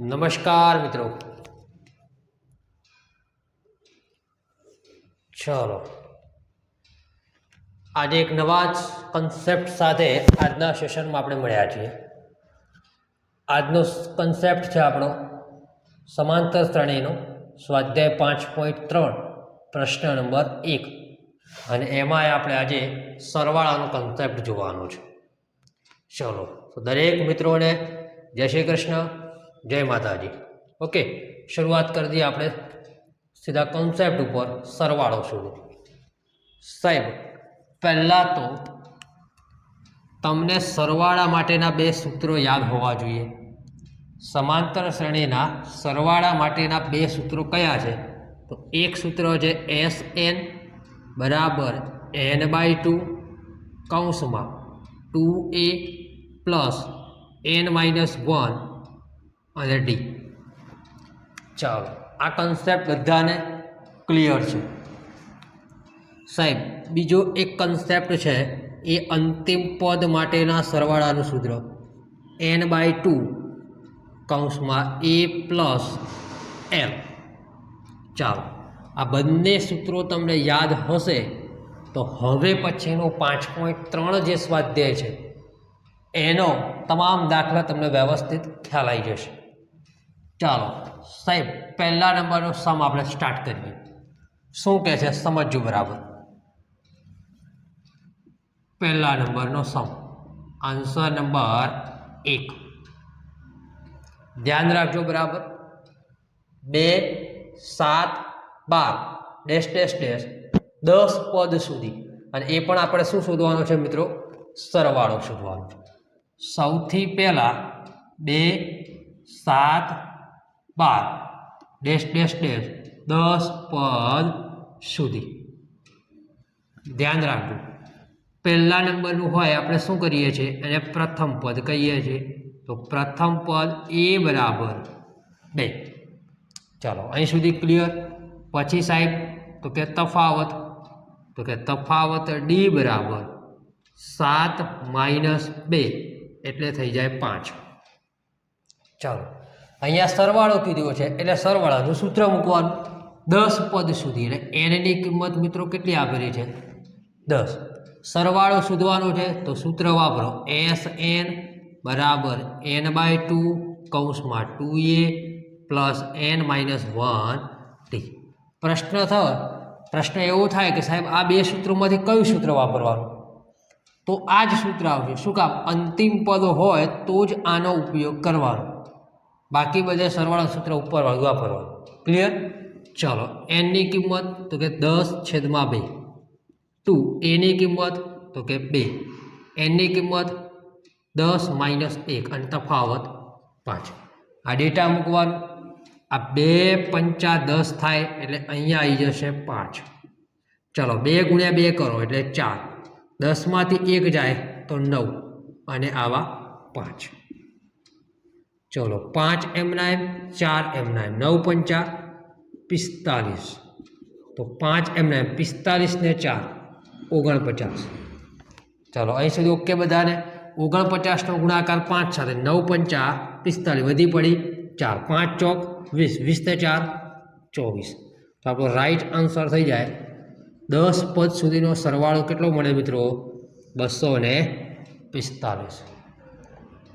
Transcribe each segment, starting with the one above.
નમસ્કાર મિત્રો. ચલો. આજે એક નવા જ કન્સેપ્ટ સાથે આજના સેશનમાં આપણે મળ્યા છીએ. આજનો કન્સેપ્ટ છે આપણો સમાંતર શ્રેણીનો સ્વાધ્યાય પાંચ પોઈન્ટ ત્રણ, પ્રશ્ન નંબર એક. અને એમાંય આપણે આજે સરવાળાનો કન્સેપ્ટ જોવાનો છે. ચલો. તો દરેક મિત્રોને જય શ્રી કૃષ્ણ. જય માતાજી. ઓકે શરૂઆત કરી દઈએ આપણે સીધા કોન્સેપ્ટ ઉપર, સરવાળો શોધો સાહેબ, પહેલાં તો તમને સરવાળા માટેના બે સૂત્રો યાદ હોવા જોઈએ. સમાંતર શ્રેણીના સરવાળા માટેના બે સૂત્રો કયા છે? તો એક સૂત્ર છે એસ એન બરાબર એન બાય ટુ કૌંસમાં two A plus N minus one અને ડી ચાલો, આ કન્સેપ્ટ બધાને ક્લિયર છે. સાહેબ, બીજો એક કન્સેપ્ટ છે, એ અંતિમ પદ માટેના સરવાળાનું સૂત્ર. એન બાય ટુ કૌંસમાં એ પ્લસ એમ ચાલો, આ બંને સૂત્રો તમને યાદ હશે, તો હવે પછીનો પાંચ પોઈન્ટ ત્રણ જે સ્વાધ્યાય છે, એનો તમામ દાખલા તમને વ્યવસ્થિત ખ્યાલ આવી જશે. ચાલો, સાહેબ, પહેલા નંબરનો સમ આપણે સ્ટાર્ટ કરીએ. શું કહે છે? સમજજો બરાબર. પહેલા નંબરનો સમ આન્સર નંબર એક. ધ્યાન રાખજો બરાબર. બે, સાત, બાર. Dash dash dash. દસ પદ સુધી. અને એ પણ આપણે શું શોધવાનું છે મિત્રો? સરવાળો શોધવાનો સૌથી પહેલાં બે, સાત બાર. Dash dash dash. દસ પદ સુધી. ધ્યાન રાખજો. પહેલા નંબરનું હોય, આપણે શું કરીએ છીએ? એને પ્રથમ પદ કહીએ છીએ. તો પ્રથમ પદ એ બરાબર બે. ચાલો, અહીં સુધી ક્લિયર? પછી સાહેબ, તો કે તફાવત. તો કે તફાવત ડી બરાબર સાત માઇનસ બે. એટલે થઈ જાય પાંચ. ચાલો. અહીંયા સરવાળો કીધો છે, એટલે સરવાળાનું સૂત્ર મૂકવાનું. દસ પદ સુધી, એટલે એનની કિંમત મિત્રો કેટલી આપેલી છે? દસ. સરવાળો શોધવાનો છે, તો સૂત્ર વાપરો. એસ એન બરાબર એન બાય ટુ કૌંસમાં two A plus N minus one T. પ્રશ્ન થયો. પ્રશ્ન એવો થાય કે સાહેબ, આ બે સૂત્રોમાંથી કયું સૂત્ર વાપરવાનું? તો આ જ સૂત્ર આવશે. શું કામ? અંતિમ પદ હોય તો જ આનો ઉપયોગ કરવાનો. બાકી બધે સરવાળા સૂત્ર ઉપર વાપરવાનું ક્લિયર ચલો એનની કિંમત તો કે દસ છેદમાં બે. ટુ એની કિંમત તો કે બે. એનની કિંમત દસ માઇનસ એક અને તફાવત પાંચ. આ ડેટા મૂકવાનો. આ બે પંચા દસ થાય એટલે અહીંયા આવી જશે પાંચ. ચલો, બે ગુણ્યા બે કરો એટલે ચાર. દસમાંથી એક જાય તો નવ. અને આવા પાંચ. ચલો પાંચ એમના એમ ચાર એમના એમ નવ પંચા પિસ્તાલીસ. તો પાંચ એમના એમ પિસ્તાલીસ ને ચાર, ઓગણપચાસ. ચાલો અહીં સુધી ઓકે બધાને? ઓગણપચાસનો ગુણાકાર પાંચ સાથે નવ પંચા પિસ્તાલીસ વધી પડી, ચાર પાંચ ચોક, વીસ વીસ ને ચાર, ચોવીસ. તો આપણો રાઈટ આન્સર થઈ જાય. દસ પદ સુધીનો સરવાળો કેટલો મળે મિત્રો? બસો ને પિસ્તાલીસ.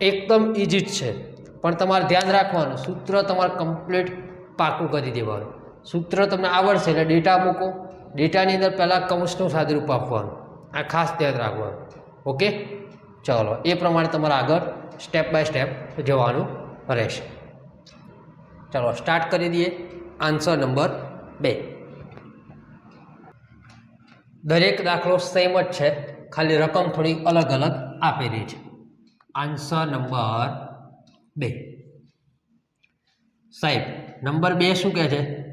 એકદમ ઇઝી છે. પણ તમારે ધ્યાન રાખવાનું, સૂત્ર તમારે કમ્પ્લીટ પાકું કરી દેવાનું. સૂત્ર તમને આવડશે એટલે ડેટા મૂકો. ડેટાની અંદર પહેલાં કૌંસનું સાદરૂપ આપવાનું. આ ખાસ ધ્યાન રાખવાનું. ઓકે ચાલો, એ પ્રમાણે તમારે આગળ સ્ટેપ બાય સ્ટેપ જવાનું રહેશે. ચાલો સ્ટાર્ટ કરી દઈએ. આન્સર નંબર બે. દરેક દાખલો સેમ જ છે, ખાલી રકમ થોડી અલગ અલગ આપેલી છે. આન્સર નંબર બે. સાહેબ, નંબર બે શું કહે છે?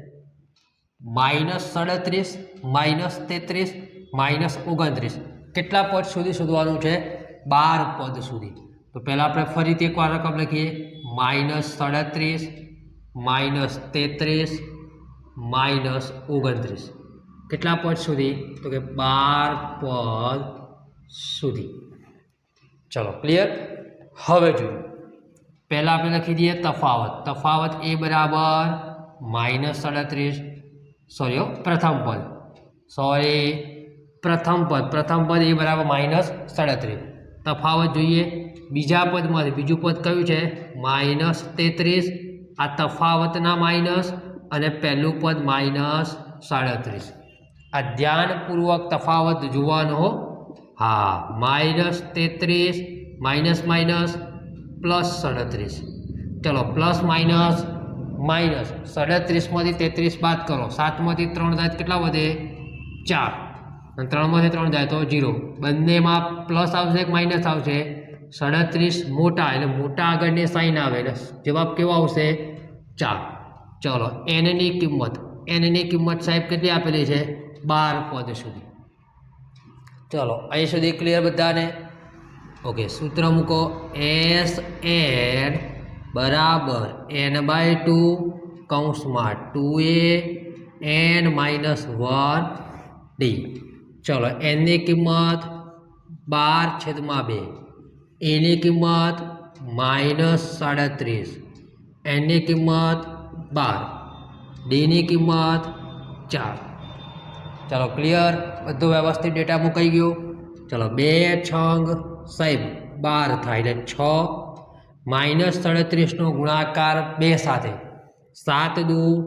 માઇનસ સાડત્રીસ, માઇનસ તેત્રીસ, માઇનસ ઓગણત્રીસ. કેટલા પદ સુધી શોધવાનું છે? બાર પદ સુધી. તો પહેલાં આપણે ફરીથી એકવાર રકમ લખીએ. માઇનસ સાડત્રીસ, માઇનસ તેત્રીસ, માઇનસ ઓગણત્રીસ. કેટલા પદ સુધી? તો કે બાર પદ સુધી. ચલો, ક્લિયર? હવે જોયું પહેલાં આપણે લખી દઈએ તફાવત. તફાવત એ બરાબર માઇનસ સાડત્રીસ. સોરી પ્રથમ પદ. સોરી પ્રથમ પદ. પ્રથમ પદ એ બરાબર માઇનસ સાડત્રીસ. તફાવત જોઈએ. બીજા પદમાંથી બીજું પદ કયું છે? માઇનસ તેત્રીસ. આ તફાવતના માઇનસ અને પહેલું પદ માઇનસ સાડત્રીસ. આ ધ્યાનપૂર્વક તફાવત જોવાનો હો, માઇનસ તેત્રીસ, માઇનસ માઇનસ પ્લસ સાડત્રીસ. ચલો, પ્લસ માઇનસ માઇનસ. સાડત્રીસમાંથી તેત્રીસ બાદ કરો. સાતમાંથી ત્રણ જાય કેટલા વધે? ચાર. અને ત્રણમાંથી ત્રણ જાય તો જીરો બંનેમાં પ્લસ આવશે કે માઇનસ આવશે? સાડત્રીસ મોટા, એટલે મોટા આગળની સાઈન આવે. એટલે જવાબ કેવો આવશે? ચાર. ચલો એનની કિંમત. એનની કિંમત સાહેબ કેટલી આપેલી છે? બાર પદ સુધી. ચલો, અહીં સુધી ક્લિયર બધાને? ઓકે સૂત્ર મૂકો એસ એન બરાબર એન બાય ટુ કૌંસમાં two A N minus one D ચલો એનની કિંમત બાર છેદમાં બે એની કિંમત માઇનસ સાડત્રીસ એનની કિંમત બાર ડીની કિંમત ચાર ચલો ક્લિયર બધું વ્યવસ્થિત ડેટા મુકાઈ ગયો ચલો બે છંગ સાહેબ, બાર થાય એટલે છ. માઇનસ સાડત્રીસનો ગુણાકાર બે સાથે. સાત દુ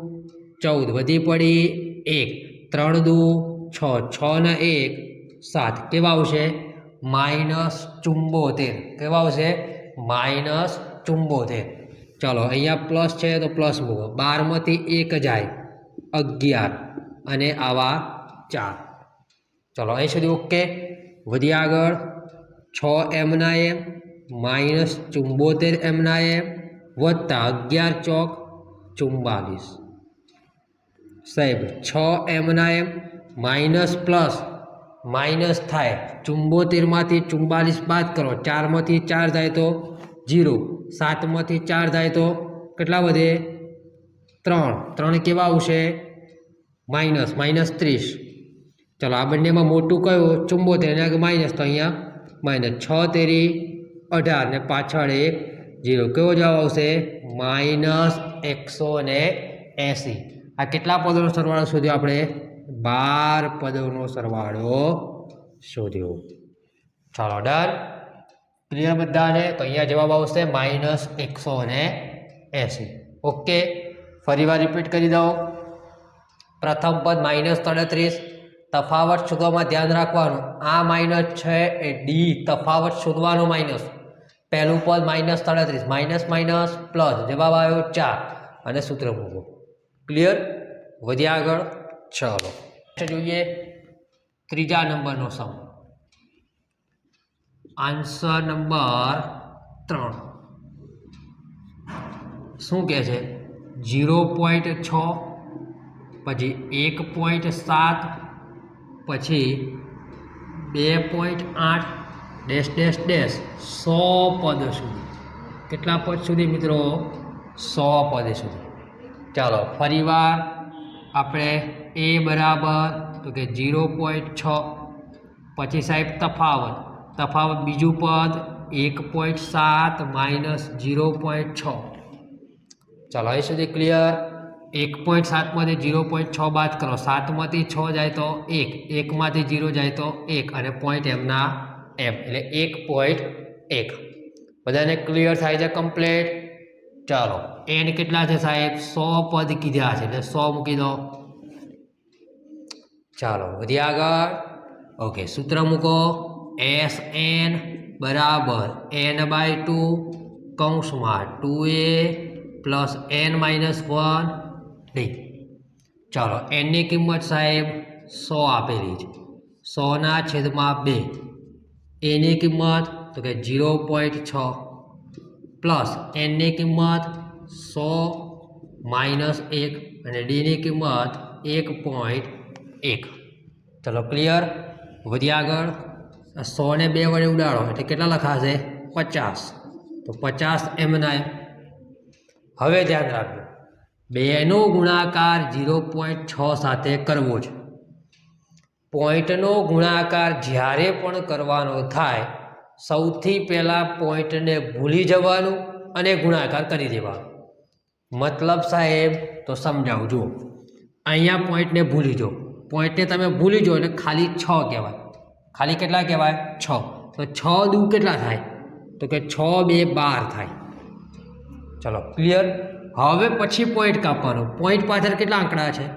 ચૌદ, વધી પડી એક. ત્રણ દુ છ છ ને એક, સાત. કેવા આવશે? માઇનસ ચુંબોતેર. કેવા આવશે? માઇનસ ચુંબોતેર. ચલો, અહીંયા પ્લસ છે તો પ્લસ મૂકો. બારમાંથી એક જાય અગિયાર અને આવા ચાર. ચલો, અહીં સુધી ઓકે? વધી આગળ. છ એમના એમ માઇનસ ચુંબોતેર એમના એમ વત્તા અગિયાર ચોક ચુમ્બાલીસ સાહેબ છ એમના એમ માઇનસ પ્લસ માઇનસ થાય ચુંબોતેરમાંથી ચુમ્બાલીસ બાદ કરો ચારમાંથી ચાર જાય તો જીરો સાતમાંથી ચાર જાય તો કેટલા વધે? ત્રણ. ત્રણ કેવા આવશે? માઇનસ માઇનસ ત્રીસ. ચલો, આ બંનેમાં મોટું કયું? ચુંબોતેર, એના આગળ માઇનસ તો અહીંયા માઇનસ છ તેરી અઢાર ને પાછળ એક જીરો. કેવો જવાબ આવશે? માઇનસ એકસો ને એંસી. આ કેટલા પદોનો સરવાળો શોધ્યો આપણે? બાર પદોનો સરવાળો શોધ્યો. ચાલો ડન ક્લિયર બધાને? તો અહીંયા જવાબ આવશે માઇનસ એકસો ને એંસી. ઓકે. ફરીવાર રિપીટ કરી દઉં. પ્રથમ પદ માઇનસ સાડત્રીસ તફાવત શોધવામાં ધ્યાન રાખવાનું. આ માઇનસ છે એ ડી તફાવત શોધવાનો માઇનસ પહેલું પદ માઇનસ સાડત્રીસ. માઇનસ માઇનસ પ્લસ જવાબ આવ્યો ચાર. અને સૂત્ર મૂકો. ક્લિયર વધ્યા આગળ. ચલો. જોઈએ ત્રીજા નંબરનો સમ આન્સર નંબર ત્રણ. શું કહે છે? જીરો પોઈન્ટ છ, પછી એક પોઈન્ટ સાત પછી બે પોઈન્ટ આઠ ડેશ ડેશ ડેશ સો પદ સુધી. કેટલા પદ સુધી મિત્રો? સો પદ સુધી. ચાલો, ફરીવાર આપણે એ બરાબર તો કે જીરો પોઈન્ટ છ. પછી સાહેબ તફાવત. તફાવત બીજું પદ એક પોઈન્ટ સાત માઇનસ જીરો પોઈન્ટ છ. ચાલો, અહીં સુધી ક્લિયર? એક પોઈન્ટ સાતમાંથી જીરો પોઈન્ટ છ બાદ કરો. સાતમાંથી છ જાય તો એક, એકમાંથી જીરો જાય તો એક અને પોઈન્ટ એમના એમ, એટલે એક પોઈન્ટ એક. બધાને ક્લિયર થાય છે કમ્પ્લેટ ચાલો. એન કેટલા છે સાહેબ? સો પદ કીધા છે, એટલે સો મૂકી દો. ચાલો વધી આગળ. ઓકે, સૂત્ર મૂકો. એસ એન બરાબર એન બાય ટુ કૌંસમાં two A plus N minus one D ચાલો એનની કિંમત સાહેબ સો આપેલી છે. સોના છેદમાં બે. એની કિંમત તો કે જીરો પોઈન્ટ છ. પ્લસ એનની કિંમત સો માઇનસ એક અને ડીની કિંમત એક પોઈન્ટ એક. ચલો, ક્લિયર? વધી આગળ. સોને બે વડે ઉડાડો, એટલે કેટલા લખાશે? પચાસ. તો પચાસ એમના એમ. હવે ધ્યાન રાખજો. બેનો ગુણાકાર ઝીરો પોઈન્ટ છ સાથે કરવો છે. પોઈન્ટનો ગુણાકાર જ્યારે પણ કરવાનો થાય, સૌથી પહેલાં પોઈન્ટને ભૂલી જવાનું અને ગુણાકાર કરી દેવા મતલબ સાહેબ, તો સમજાવું જુઓ અહીંયા પોઈન્ટને ભૂલી જો. પોઈન્ટને તમે ભૂલી જો એટલે ખાલી છ કહેવાય. ખાલી કેટલા કહેવાય? છ. તો છ દુ કેટલા થાય? તો કે છ બે બાર થાય. ચલો, ક્લિયર? હવે પછી પોઈન્ટ કાપવાનો. પોઈન્ટ પાછળ કેટલા આંકડા છે?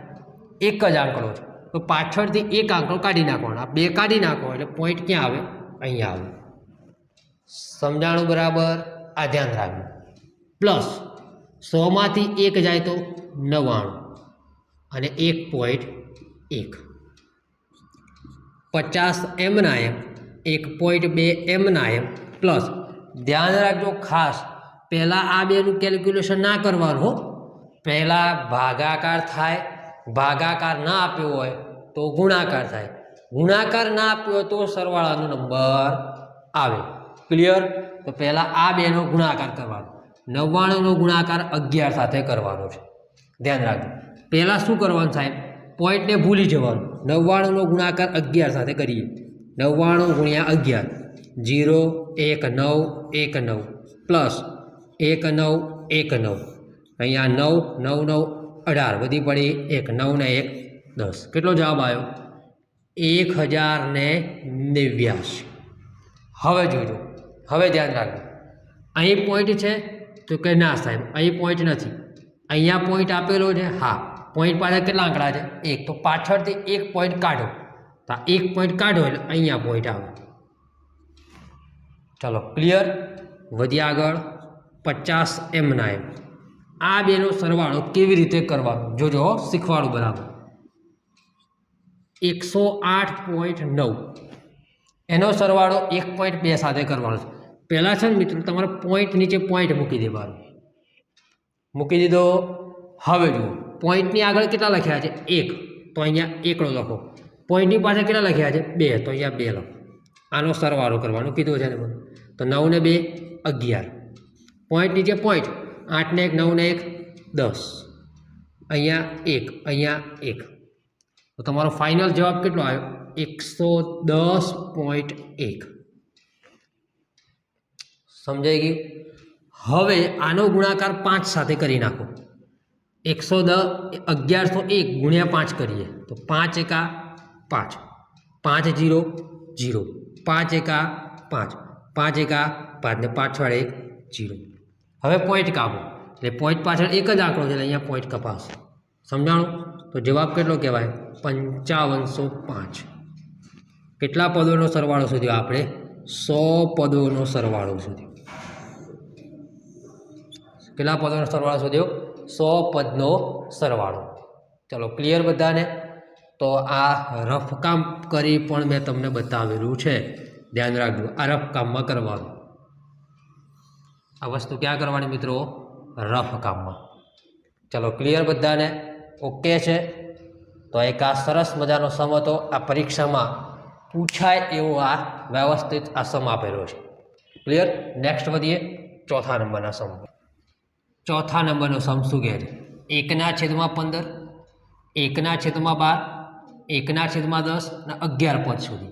એક જ આંકડો છે. તો પાછળથી એક આંકડો કાઢી નાખવાનો. બે કાઢી નાખો એટલે પોઈન્ટ ક્યાં આવે? અહીંયા આવે. સમજાણું બરાબર? આ ધ્યાન રાખ્યું પ્લસ સોમાંથી એક જાય તો નવ્વાણું. અને એક પોઈન્ટ એક. પચાસ એમના એમ, એક પોઈન્ટ બે એમના એમ. પ્લસ ધ્યાન રાખજો ખાસ. પહેલાં આ બેનું કેલ્ક્યુલેશન ના કરવાનું પહેલાં ભાગાકાર થાય, ભાગાકાર ના આપ્યો હોય તો ગુણાકાર થાય. ગુણાકાર ના આપ્યો હોય તો સરવાળાનો નંબર આવે. ક્લિયર તો પહેલાં આ બેનો ગુણાકાર કરવાનો. નવ્વાણુંનો ગુણાકાર અગિયાર સાથે કરવાનો છે. ધ્યાન રાખજો. પહેલાં શું કરવાનું સાહેબ? પોઈન્ટને ભૂલી જવાનું. નવ્વાણુંનો ગુણાકાર અગિયાર સાથે કરીએ. નવ્વાણું ગુણ્યા અગિયાર. જીરો, એક, નવ એક, નવ. પ્લસ એક નવ એક નવ. અહીંયા નવ નવ નવ, અઢાર. વધી પડી એક, નવ ને એક, દસ. કેટલો જવાબ આવ્યો? એક હજાર ને નેવ્યાસી હવે જોજો. હવે ધ્યાન રાખજો. અહીં પોઈન્ટ છે તો કે ના સાહેબ, અહીં પોઈન્ટ નથી. અહીંયા પોઈન્ટ આપેલો છે? હા. પોઈન્ટ પાછળ કેટલા આંકડા છે? એક. તો પાછળથી એક પોઈન્ટ કાઢો. તો એક પોઈન્ટ કાઢો એટલે અહીંયા પોઈન્ટ આવે. ચલો ક્લિયર વધ્યા આગળ. પચાસ એમના એમ આ બેનો સરવાળો કેવી રીતે કરવાનો જોજો શીખવાડું બરાબર. એકસો આઠ પોઈન્ટ નવ. એનો સરવાળો એક પોઈન્ટ બે સાથે કરવાનો છે. પહેલાં છે ને મિત્રો, તમારે પોઈન્ટ નીચે પોઈન્ટ મૂકી દેવાનો. મૂકી દીધો. હવે જુઓ, પોઈન્ટની આગળ કેટલા લખ્યા છે? એક. તો અહીંયા એકડો લખો. પોઈન્ટની પાસે કેટલા લખ્યા છે? બે. તો અહીંયા બે લખો. આનો સરવાળો કરવાનો કીધું છે ને તો નવ ને બે, અગિયાર. પોઈન્ટ નીચે પોઈન્ટ આઠ ને એક નવ ને એક દસ અહીંયા એક અહીંયા એક તો તમારો ફાઇનલ જવાબ કેટલો આવ્યો એકસો દસ પોઈન્ટ એક સમજાઈ ગયું હવે આનો ગુણાકાર પાંચ સાથે કરી નાખો એકસો દ અગિયારસો એક ગુણ્યા પાંચ કરીએ તો પાંચ એકા પાંચ પાંચ જીરો જીરો પાંચ એકા પાંચ પાંચ એકા પાંચ ને પાંચ છ એક જીરો હવે પોઈન્ટ કાપો. એટલે પોઈન્ટ પાછળ એક જ આંકડો છે એટલે અહીંયા પોઈન્ટ કપાશે. સમજાણું? તો જવાબ કેટલો કહેવાય? પંચાવનસો પાંચ. કેટલા પદોનો સરવાળો શોધ્યો આપણે સો પદોનો સરવાળો શોધ્યો કેટલા પદોનો સરવાળો શોધ્યો સો પદનો સરવાળો. ચલો ક્લિયર બધાને? તો આ રફકામ કરી પણ મેં તમને બતાવેલું છે. ધ્યાન રાખજો. આ રફકામમાં કરવાનું. આ વસ્તુ ક્યાં કરવાની મિત્રો? રફ કામમાં. ચલો ક્લિયર બધાને? ઓકે છે? તો એક આ સરસ મજાનો સમ હતો. આ પરીક્ષામાં પૂછાય એવો આ વ્યવસ્થિત આ સમ આપેલો છે. ક્લિયર નેક્સ્ટ વધીએ. ચોથા નંબરના સમ. ચોથા નંબરનો સમ શું કહે છે? એકના છેદમાં પંદર, એકના છેદમાં બાર, એકના છેદમાં દસ અને અગિયાર પદ સુધી.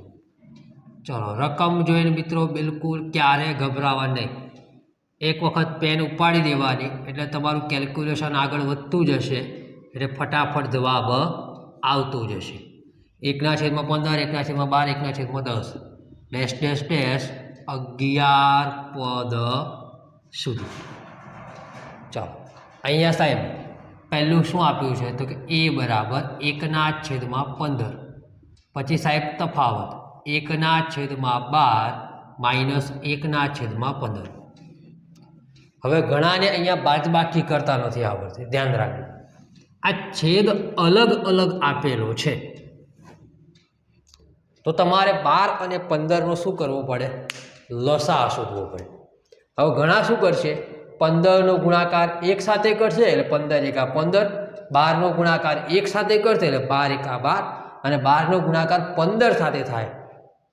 ચલો, રકમ જોઈને મિત્રો બિલકુલ ક્યારે ગભરાવા નહીં. એક વખત પેન ઉપાડી દેવાની એટલે તમારું કેલ્ક્યુલેશન આગળ વધતું જશે એટલે ફટાફટ જવાબ આવતું જશે. એકના છેદમાં પંદર, એકના છેદમાં બાર, એકના છેદમાં દસ. ડેશ ડેશ ડેશ, અગિયાર પદ સુધી. ચાલો, અહીંયા સાહેબ, પહેલું શું આપ્યું છે? તો કે એ બરાબર એકના છેદમાં પંદર. પછી સાહેબ તફાવત, એકના છેદમાં બાર માઇનસ એકના છેદમાં પંદર. હવે ઘણાને અહીંયા બાદબાકી કરતા નથી આવડતી. ધ્યાન રાખજો. આ છેદ અલગ અલગ આપેલો છે. તો તમારે બાર અને પંદરનો શું કરવો પડે? લસા શોધવો પડે. હવે ઘણા શું કરશે? પંદરનો ગુણાકાર એક સાથે કરશે એટલે પંદર એકા પંદર. બારનો ગુણાકાર એક સાથે કરશે એટલે બાર એકા બાર. અને બારનો ગુણાકાર પંદર સાથે થાય.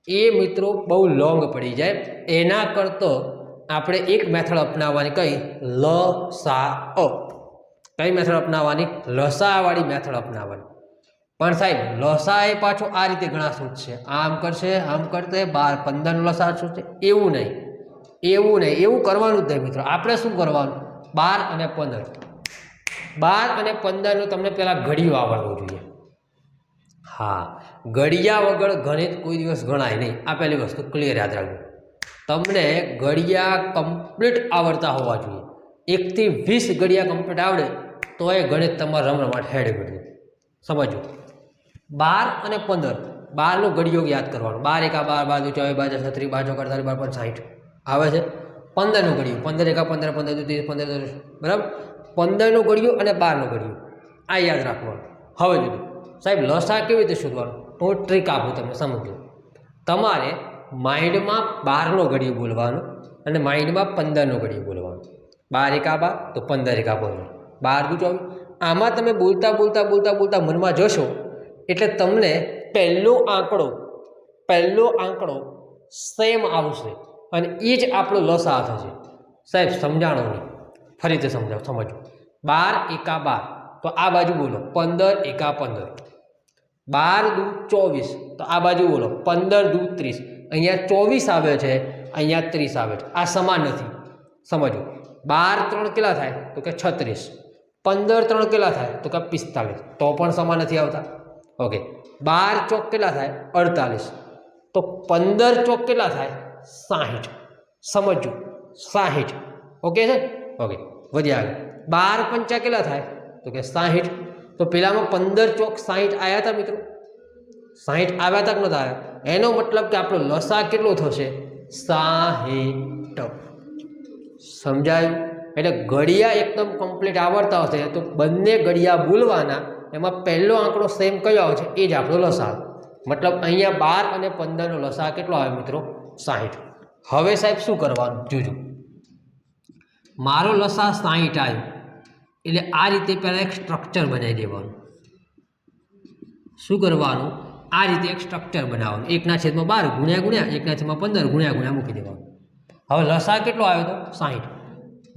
એ મિત્રો બહુ લોંગ પડી જાય. એના કરતો આપણે એક મેથડ અપનાવવાની કઈ? લ સા અ કઈ મેથડ અપનાવવાની? લસાવાળી મેથડ અપનાવવાની. પણ સાહેબ લસા એ પાછો આ રીતે ઘણા શોધશે આમ કરશે આમ કરશે, બાર પંદરનો લસા છે? એવું નહીં. એવું નહીં. એવું કરવાનું જ નહીં મિત્રો. આપણે શું કરવાનું? બાર અને પંદર. બાર અને પંદરનું તમને પહેલાં ઘડિયું આવડવું જોઈએ. હા. ઘડિયા વગર ગણિત કોઈ દિવસ ગણાય નહીં. આ પહેલી વસ્તુ ક્લિયર યાદ રાખજો. તમને ઘડિયા કમ્પ્લીટ આવડતા હોવા જોઈએ. એકથી વીસ ઘડિયા કમ્પ્લીટ આવડે તો એ ગણિત તમારા રમરમાટ હેડ બધું સમજો બાર અને પંદર. બારનો ઘડિયોગ યાદ કરવાનો. બાર એકા બાર બાજુ ચોવીસ બાજુ છત્રીસ બાજુ અડતાલીસ બાર પણ સાઠ. આવે છે? પંદરનું ઘડિયું. પંદર એકા પંદર પંદર દુ ત્રીસ, પંદર બરાબર? પંદરનું ઘડિયું અને બારનું ઘડિયું. આ યાદ રાખવાનું. હવે જુદું સાહેબ, લસા કેવી રીતે શોધવાનું? હું ટ્રીક આપું તમને સમજો તમારે માઇન્ડમાં બારનો ઘડિયો બોલવાનો અને માઇન્ડમાં પંદરનો ઘડિયો બોલવાનો. બાર એકા બાર, તો પંદર એકા પંદર બાર દુ ચોવીસ આમાં તમે બોલતા બોલતા બોલતા બોલતા મનમાં જશો, એટલે તમને પહેલો આંકડો પહેલો આંકડો સેમ આવશે અને એ જ આપણો લસા થશે. સાહેબ, સમજાણો નહીં. ફરીથી સમજાવ સમજો બાર એકા બાર. તો આ બાજુ બોલો, પંદર એકા પંદર. બાર દુ ચોવીસ. તો આ બાજુ બોલો, પંદર દુ ત્રીસ. અહીંયા ચોવીસ આવે છે, અહીંયા ત્રીસ આવે છે. આ સમાન નથી. સમજો. બાર ત્રણ કેટલા થાય? તો કે છત્રીસ. પંદર ત્રણ કેટલા થાય? તો કે પિસ્તાલીસ. તો પણ સમાન નથી આવતા. ઓકે. બાર ચોક કેટલા થાય? અડતાલીસ. તો પંદર ચોક કેટલા થાય? સાહીઠ. સમજો. સાહીઠ. ઓકે છે? ઓકે. વધી આગળ. બાર પંચા કેટલા થાય? તો કે સાહીઠ. તો પહેલાંમાં પંદર ચોક સાહીઠ આવ્યા હતા મિત્રો. સાહીઠ આવ્યા હતા કે નહોતા આવ્યા એનો મતલબ કે આપણો લસા કેટલો થશે? સાહીઠ. સમજાયું? એટલે ઘડિયા એકદમ કમ્પ્લીટ આવડતા હશે. તો બંને ઘડિયા બોલવાના એમાં પહેલો આંકડો સેમ કયો આવે છે એ જ આપણો લસા. મતલબ અહીંયા બાર અને પંદરનો લસા કેટલો આવે મિત્રો? સાહીઠ. હવે સાહેબ શું કરવાનું? જોજો. મારો લસા સાહીઠ આવ્યો. એટલે આ રીતે પહેલાં એક સ્ટ્રક્ચર બનાવી દેવાનું. શું કરવાનું? આ રીતે એક સ્ટ્રક્ચર બનાવવાનું. એકના છેદમાં બાર ગુણ્યા ગુણ્યા, એકના છેદમાં પંદર ગુણ્યા ગુણ્યા મૂકી દેવાનું. હવે લસા કેટલો આવ્યો તો? સાહીઠ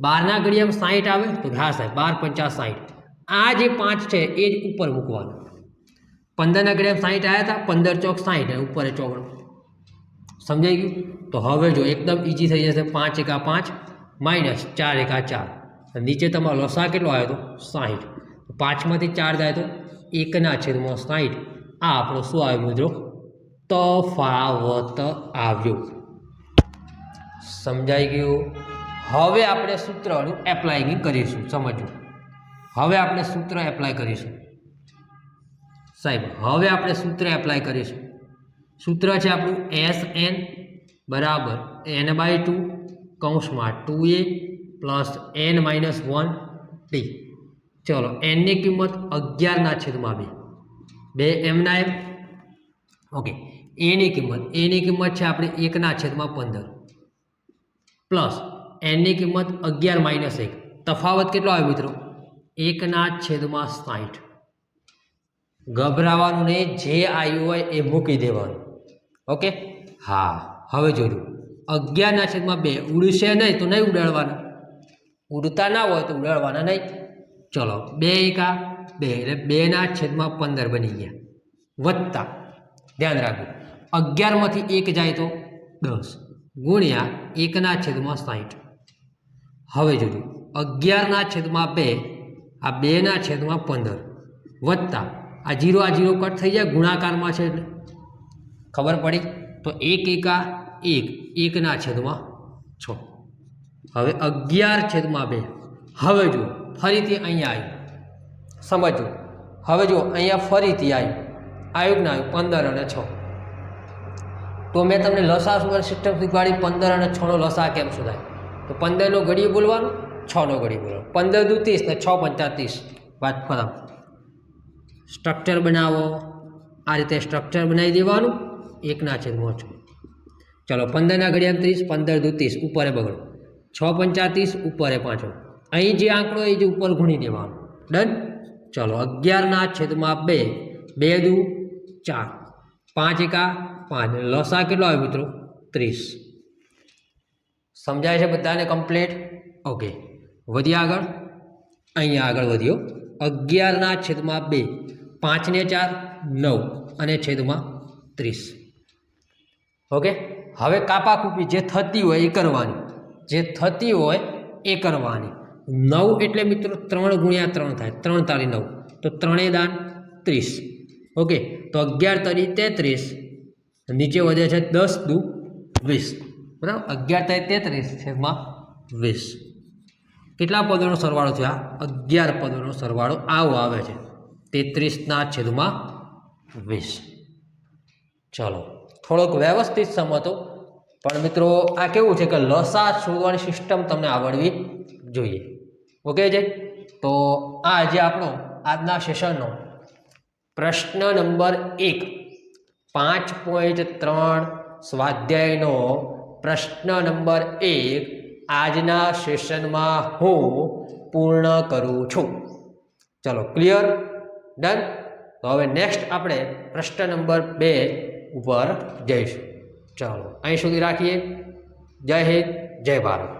બારના ઘડિયામાં સાહીઠ આવે તો હા સાહેબ, બાર પંચાસ સાહીઠ આ જે પાંચ છે એ જ ઉપર મૂકવાનું. પંદરના ઘડિયામાં સાહીઠ આવ્યા હતા, પંદર ચોક સાહીઠ અને ઉપર ચોગણ સમજાઈ ગયું? તો હવે જો એકદમ ઇઝી થઈ જશે, પાંચ એકા પાંચ, માઇનસ ચાર એકા ચાર. નીચે તમારો લસા કેટલો આવ્યો હતો સાહીઠ. પાંચમાંથી ચાર જાય તો એકના છેદમાં સાહીઠ. આ આપણો શું આવ્યો મિત્રો? તફાવત આવ્યો. સમજાઈ ગયું? હવે આપણે સૂત્રનું એપ્લાયિંગ કરીશું. સમજો. હવે આપણે સૂત્ર એપ્લાય કરીશું. સાહેબ, હવે આપણે સૂત્ર એપ્લાય કરીશું. સૂત્ર છે આપણું એસ એન બરાબર એન બાય ટુ કૌંસમાં two A plus N minus one T ચલો એનની કિંમત અગિયારના છેદમાં બે. બે એમના એમ? ઓકે એની કિંમત. એની કિંમત છે આપણે એકના છેદમાં પંદર. પ્લસ એનની કિંમત અગિયાર માઇનસ એક. તફાવત કેટલો આવ્યો મિત્રો? એકના છેદમાં સાઠ ગભરાવાનું ને જે આવ્યું હોય એ મૂકી દેવાનું. ઓકે? હા, હવે જોજો. અગિયારના છેદમાં બે. ઉડશે નહીં તો નહીં ઉડાડવાના. ઉડતા ના હોય તો ઉડાડવાના નહીં. ચલો, બે એકા, બે એટલે બેના છેદમાં પંદર બની ગયા. વત્તા. ધ્યાન રાખજો. અગિયારમાંથી એક જાય તો દસ. ગુણ્યા એકના છેદમાં સાઠ હવે જોજો. અગિયારના છેદમાં બે, આ બેના છેદમાં પંદર. વત્તા. આ જીરો આ જીરો કટ થઈ જાય, ગુણાકારમાં છે ખબર પડી? તો એક એકા એક, એકના છેદમાં છ. હવે અગિયાર છેદમાં બે. હવે જો ફરીથી અહીંયા આવ્યું સમજો. હવે જો અહીંયા ફરીથી આવ્યું આવ્યું ના આવ્યું પંદર અને છ. તો મેં તમને લસા સુગર સિસ્ટમ શીખવાડી પંદર અને છનો લસા કેમ શોધાય? તો પંદરનો ઘડી બોલવાનું છનો ઘડી બોલવાનું. પંદર દુ ત્રીસ ને છ પંચા વાત ખતમ સ્ટ્રક્ચર બનાવો. આ રીતે સ્ટ્રક્ચર બનાવી દેવાનું. એકના છેદમાં છ. ચલો પંદરના ઘડિયામાં ત્રીસ, પંદર દુ ત્રીસ. ઉપરે બગડો. છ પંચાતીસ ઉપર એ પાંચો. અહીં જે આંકડો એ જે ઉપર ગુણી દેવાનો. ડન ચલો, અગિયારના છેદમાં બે. બે દુ ચાર. પાંચ એકા પાંચ. લસા કેટલો આવ્યો મિત્રો? ત્રીસ. સમજાય છે બધાને કમ્પ્લીટ ઓકે વધ્યા આગળ? અહીંયા આગળ વધ્યો અગિયારના છેદમાં બે. પાંચને ચાર, નવ. અને છેદમાં ત્રીસ. ઓકે હવે કાપાકૂપી જે થતી હોય એ કરવાની. જે થતી હોય એ કરવાની. નવ એટલે મિત્રો ત્રણ ગુણ્યા ત્રણ થાય, ત્રણ તારી નવ. તો ત્રણેય દાન ત્રીસ. ઓકે, તો અગિયાર તરી તેત્રીસ, નીચે વધે છે દસ દુ વીસ. બરાબર? અગિયાર તારી તેત્રીસ છેદમાં વીસ. કેટલા પદોનો સરવાળો થયા અગિયાર પદોનો સરવાળો આવો આવે છે. તેત્રીસના છેદમાં વીસ. ચલો, થોડોક વ્યવસ્થિત સમતો પણ મિત્રો, આ કેવું છે કે લસા શોધવાની સિસ્ટમ તમને આવડવી જોઈએ. ઓકે છે તો આ આજે આપણો આજના સેશનનો પ્રશ્ન નંબર એક. પાંચ પોઈન્ટ ત્રણ સ્વાધ્યાયનો પ્રશ્ન નંબર એક આજના સેશનમાં હું પૂર્ણ કરું છું. ચલો ક્લિયર ડન તો હવે નેક્સ્ટ આપણે પ્રશ્ન નંબર બે ઉપર જઈશું. ચાલો અહીં સુધી રાખીએ. જય હિન્દ જય ભારત.